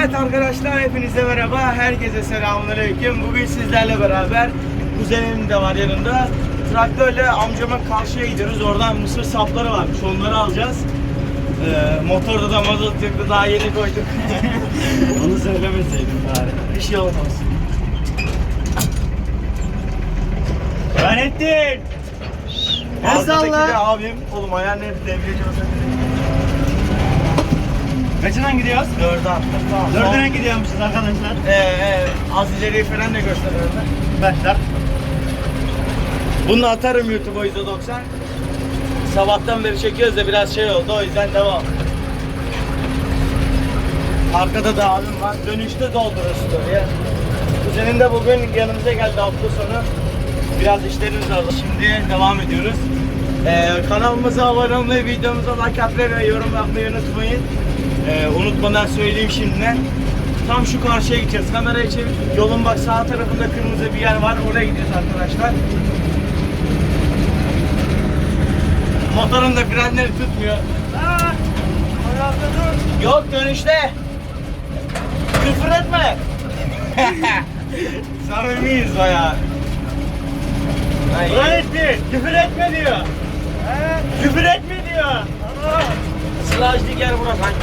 Evet arkadaşlar hepinize merhaba. Herkese selamünaleyküm. Bugün sizlerle beraber kuzenim de var yanında. Traktörle amcama karşıya gidiyoruz. Oradan mısır sapları varmış. Onları alacağız. Ee, motorda da mazot yoktu. Daha yeni koyduk. Onu söylemeseydim bari. Bir şey olmaz. Fahrettin! El Arkadaki de abim. Oğlum ayağını hep devreci olsa. Kaçından gidiyoruz? Dörde attım. Tamam. Dördüne gidiyormuşuz arkadaşlar. Ee, e, az ileriyi falan da gösteriyorum. Başlar. Bunu atarım YouTube'a %90. Sabahtan beri çekiyoruz da biraz şey oldu o yüzden devam. Arkada da abim var. Dönüşte doldururuz story'e. Kuzenim de bugün yanımıza geldi hafta sonu. Biraz işlerimiz vardı. Şimdi devam ediyoruz. Ee, kanalımıza abone olmayı, videomuza like atmayı ve yorum yapmayı unutmayın. Ee, unutmadan söyleyeyim şimdiden. Tam şu karşıya gideceğiz. Kamerayı çevir. Yolun bak sağ tarafında kırmızı bir yer var. Oraya gidiyoruz arkadaşlar. Motorun da frenleri tutmuyor. Aa. Yok dönüşte. Küfür etme. Samimiyiz bayağı. Ay. Fahrettin! Küfür etme diyor. Küfür etme diyor. Sılajlık yer burası. Hangi?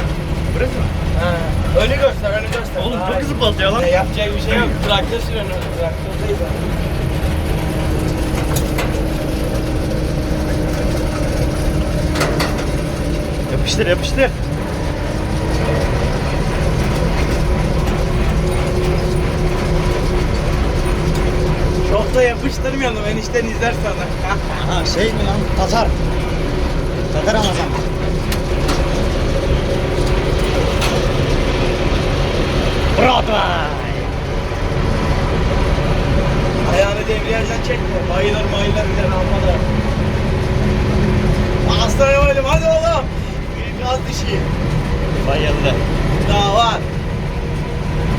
Burası mı? Ha. Önü göster, önü göster. Oğlum çok hızlı basıyor lan. E, yapacak bir şey yok. Traktör sürüyorsun. Traktördeyiz abi. Yapıştır yapıştır. Çok da yapıştırmayalım. Enişten izler sana. Ha şey mi lan? Tatar. Tatar Ramazan. Çekme. Bayılır mayılır bir de rampada. Aslanım oğlum hadi oğlum. Büyük gaz dişi. Bayıldı. Daha var.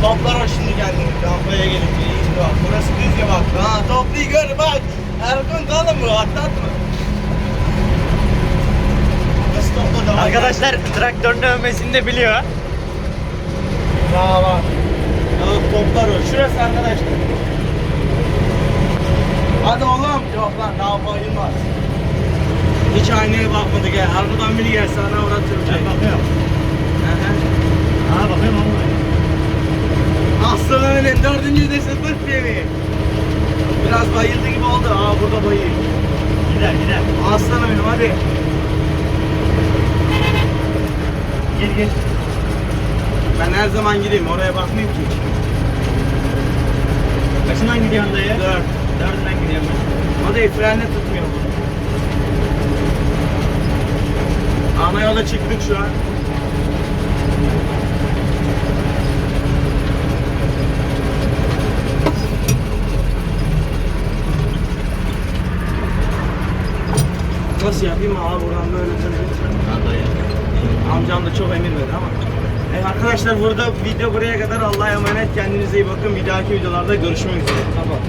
Toplar o şimdi kendini. Rampaya gelince iyi bak. Burası düzce bak. Ha topluyu gör bak. Erkun kalın mı? Nasıl topladı? bak. Arkadaşlar traktörün dövmesini de biliyor. Daha var. Ya toplar o. Şurası arkadaşlar. Hadi oğlum. Yok lan daha bayılmaz. Hiç aynaya bakmadı gel. Arkadan biri gelse ana uğratırım. Ben bakıyorum. Aa bakıyorum ama. Aslanın dördüncü de sıfır diye Biraz bayıldı gibi oldu. Aa burada bayıyor. Gider gider. Aslanım benim hadi. Gel gel. Ben her zaman gideyim oraya bakmayayım ki. Kaçından gidiyorsun dayı? Dört. Dördünden gidiyorum ben. Hadi frenle tutmuyor bu. Ana yola çıktık şu an. Nasıl yapayım abi buradan böyle dönüyor. Amcam da çok emir verdi ama. Evet arkadaşlar burada video buraya kadar Allah'a emanet kendinize iyi bakın. Bir dahaki videolarda görüşmek üzere. Tamam.